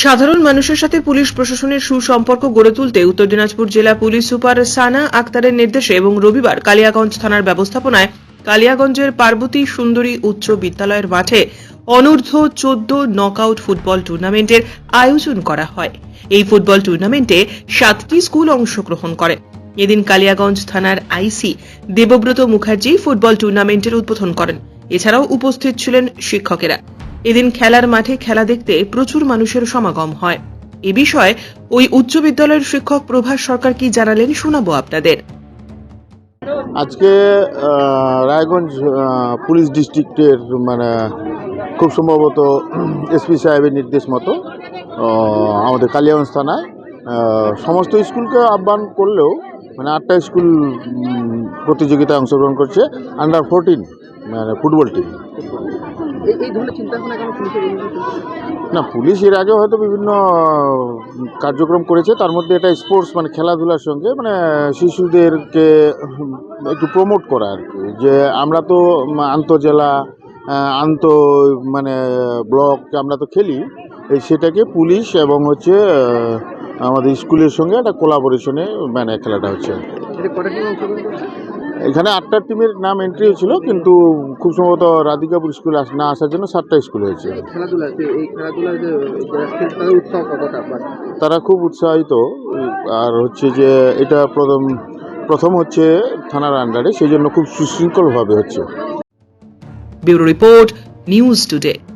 সাধারণ মানুষের সাথে পুলিশ প্রশাসনের সুসম্পর্ক গড়ে তুলতে উত্তর দিনাজপুর জেলা পুলিশ সুপার সানা আক্তারের নির্দেশে এবং রবিবার কালিয়াগঞ্জ থানার ব্যবস্থাপনায় কালিয়াগঞ্জের পার্বতী সুন্দরী উচ্চ বিদ্যালয়ের মাঠে অনূর্ধ্ব চোদ্দ নকআউট ফুটবল টুর্নামেন্টের আয়োজন করা হয়। এই ফুটবল টুর্নামেন্টে সাতটি স্কুল অংশগ্রহণ করে। এদিন কালিয়াগঞ্জ থানার আইসি দেবব্রত মুখার্জি ফুটবল টুর্নামেন্টের উদ্বোধন করেন। এছাড়াও উপস্থিত ছিলেন শিক্ষকেরা। এদিন খেলার মাঠে খেলা দেখতে প্রচুর মানুষের সমাগম হয়। এ বিষয়ে ওই উচ্চ বিদ্যালয়ের শিক্ষক প্রভাস সরকার কি জানালেন শোনাবো আপনাদের। আজকে রায়গঞ্জ পুলিশ ডিস্ট্রিক্টের মানে খুব সম্ভবত এসপি সাহেবের নির্দেশ মতো আমাদের কালিয়াগঞ্জ থানায় সমস্ত স্কুলকে আহ্বান করলেও মানে আটটা স্কুল প্রতিযোগিতায় অংশগ্রহণ করছে আন্ডার ফোরটিন মানে ফুটবল টিম এই ধরনের কেন পুলিশের? না পুলিশ এর আগে হয়তো বিভিন্ন কার্যক্রম করেছে। তার মধ্যে এটা স্পোর্টস মানে খেলাধুলার সঙ্গে মানে শিশুদেরকে একটু প্রমোট করা আর কি। যে আমরা তো আন্তজেলা আন্ত মানে ব্লক আমরা তো খেলি এই সেটাকে পুলিশ এবং হচ্ছে আমাদের স্কুলের সঙ্গে একটা কোলাবোরেশনে মানে খেলাটা হচ্ছে এখানে আটটা টিমের নাম এন্ট্রি হয়েছিল কিন্তু খুব সম্ভবত রাধিকাপুর স্কুল আস- না আসার জন্য সাতটা স্কুল হয়েছে। তারা খুব উৎসাহিত। আর হচ্ছে যে এটা প্রথম প্রথম হচ্ছে থানার আন্ডারে সেই জন্য খুব সুশৃঙ্খলভাবে হচ্ছে। Bureau report news today.